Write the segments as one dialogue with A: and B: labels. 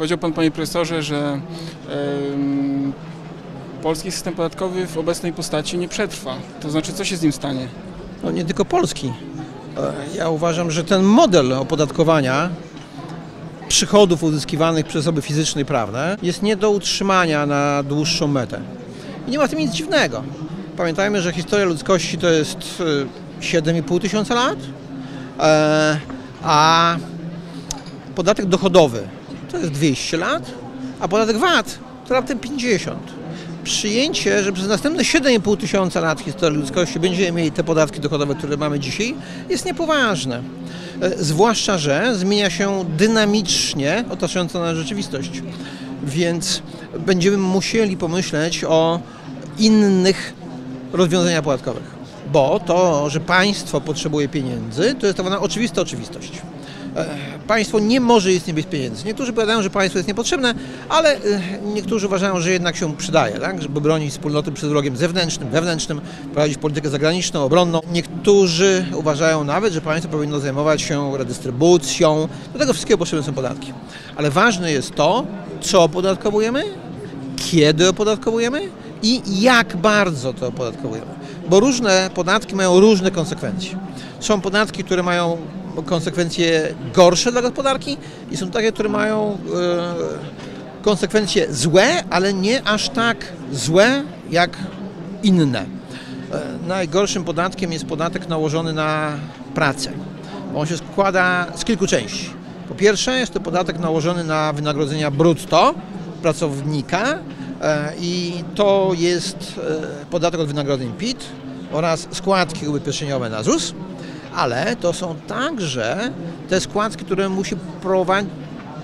A: Powiedział Pan, Panie Profesorze, że polski system podatkowy w obecnej postaci nie przetrwa. To znaczy, co się z nim stanie?
B: No nie tylko Polski. E, Ja uważam, że ten model opodatkowania przychodów uzyskiwanych przez osoby fizyczne i prawne jest nie do utrzymania na dłuższą metę. I nie ma w tym nic dziwnego. Pamiętajmy, że historia ludzkości to jest e, 7,5 tysiąca lat, e, a podatek dochodowy to jest 200 lat, a podatek VAT to raptem 50. Przyjęcie, że przez następne 7,5 tysiąca lat historii ludzkości będziemy mieli te podatki dochodowe, które mamy dzisiaj, jest niepoważne. E, Zwłaszcza, że zmienia się dynamicznie otaczająca nas rzeczywistość. Więc będziemy musieli pomyśleć o innych rozwiązaniach podatkowych. Bo to, że państwo potrzebuje pieniędzy, to jest tak zwana oczywista oczywistość. E, Państwo nie może istnieć bez pieniędzy. Niektórzy powiadają, że państwo jest niepotrzebne, ale e, niektórzy uważają, że jednak się przydaje, tak? żeby bronić wspólnoty przed wrogiem zewnętrznym, wewnętrznym, prowadzić politykę zagraniczną, obronną. Niektórzy uważają nawet, że państwo powinno zajmować się redystrybucją. Do tego wszystkiego potrzebne są podatki. Ale ważne jest to, co opodatkowujemy, kiedy opodatkowujemy i jak bardzo to opodatkowujemy. Bo różne podatki mają różne konsekwencje. Są podatki, które mają konsekwencje gorsze dla gospodarki i są takie, które mają e, konsekwencje złe, ale nie aż tak złe jak inne. E, najgorszym podatkiem jest podatek nałożony na pracę. On się składa z kilku części. Po pierwsze jest to podatek nałożony na wynagrodzenia brutto pracownika e, i to jest podatek od wynagrodzeń PIT oraz składki ubezpieczeniowe na ZUS, ale to są także te składki, które musi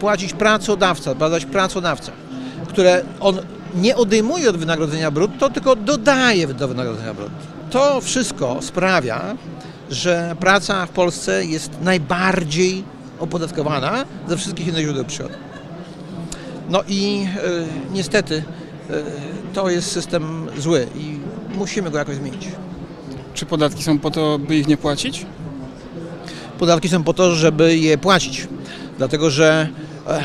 B: płacić pracodawca, badać pracodawca, które on nie odejmuje od wynagrodzenia brutto, tylko dodaje do wynagrodzenia brutto. To wszystko sprawia, że praca w Polsce jest najbardziej opodatkowana ze wszystkich innych źródeł przychodu. No i e, niestety e, to jest system zły i musimy go jakoś zmienić.
A: Czy podatki są po to, by ich nie płacić?
B: Podatki są po to, żeby je płacić, dlatego że e,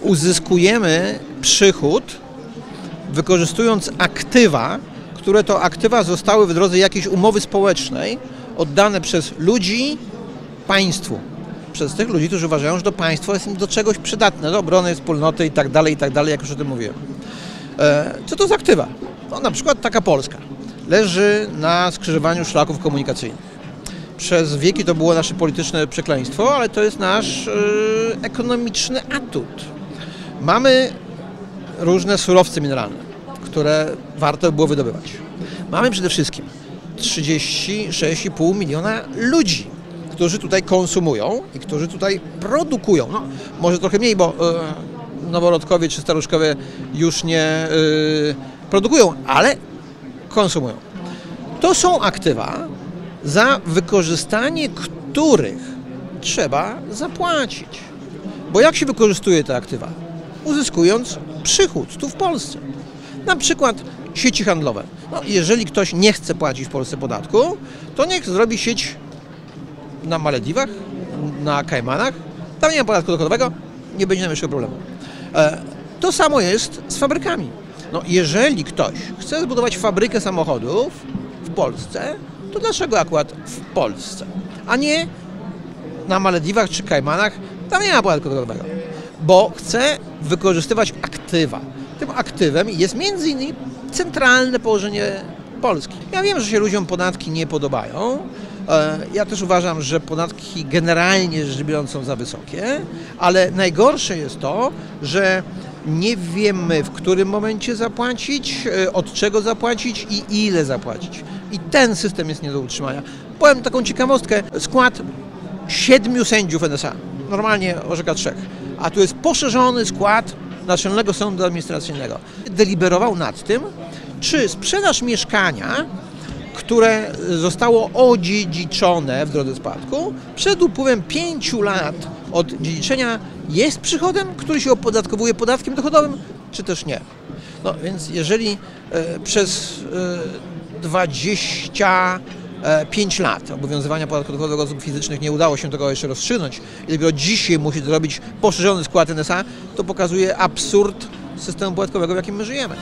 B: uzyskujemy przychód wykorzystując aktywa, które to aktywa zostały w drodze jakiejś umowy społecznej oddane przez ludzi państwu. Przez tych ludzi, którzy uważają, że to państwo jest im do czegoś przydatne, do obrony wspólnoty i tak dalej, i tak dalej, jak już o tym mówiłem. E, Co to za aktywa? No, na przykład taka Polska. Leży na skrzyżowaniu szlaków komunikacyjnych. Przez wieki to było nasze polityczne przekleństwo, ale to jest nasz e, ekonomiczny atut. Mamy różne surowce mineralne, które warto było wydobywać. Mamy przede wszystkim 36,5 miliona ludzi, którzy tutaj konsumują i którzy tutaj produkują. No, może trochę mniej, bo e, noworodkowie czy staruszkowie już nie e, produkują, ale konsumują. To są aktywa, za wykorzystanie których trzeba zapłacić. Bo jak się wykorzystuje te aktywa? Uzyskując przychód tu w Polsce. Na przykład sieci handlowe. No, jeżeli ktoś nie chce płacić w Polsce podatku, to niech zrobi sieć na Malediwach, na Kajmanach. Tam nie ma podatku dochodowego, nie będzie najmniejszego problemu. E, To samo jest z fabrykami. No, jeżeli ktoś chce zbudować fabrykę samochodów w Polsce, to dlaczego akurat w Polsce, a nie na Malediwach czy Kajmanach? Tam nie ma podatku dochodowego, bo chce wykorzystywać aktywa. Tym aktywem jest między innymi centralne położenie Polski. Ja wiem, że się ludziom podatki nie podobają. E, Ja też uważam, że podatki generalnie rzecz biorąc są za wysokie, ale najgorsze jest to, że nie wiemy w którym momencie zapłacić, e, od czego zapłacić i ile zapłacić. I ten system jest nie do utrzymania. Powiem taką ciekawostkę. Skład siedmiu sędziów NSA. Normalnie orzeka trzech. A tu jest poszerzony skład Naczelnego Sądu Administracyjnego. Deliberował nad tym, czy sprzedaż mieszkania, które zostało odziedziczone w drodze spadku, przed upływem pięciu lat od dziedziczenia jest przychodem, który się opodatkowuje podatkiem dochodowym, czy też nie. No więc jeżeli e, przez e, 20 5 lat obowiązywania podatku dochodowego osób fizycznych nie udało się tego jeszcze rozstrzygnąć i dopiero dzisiaj musi zrobić poszerzony skład NSA, to pokazuje absurd systemu podatkowego, w jakim my żyjemy.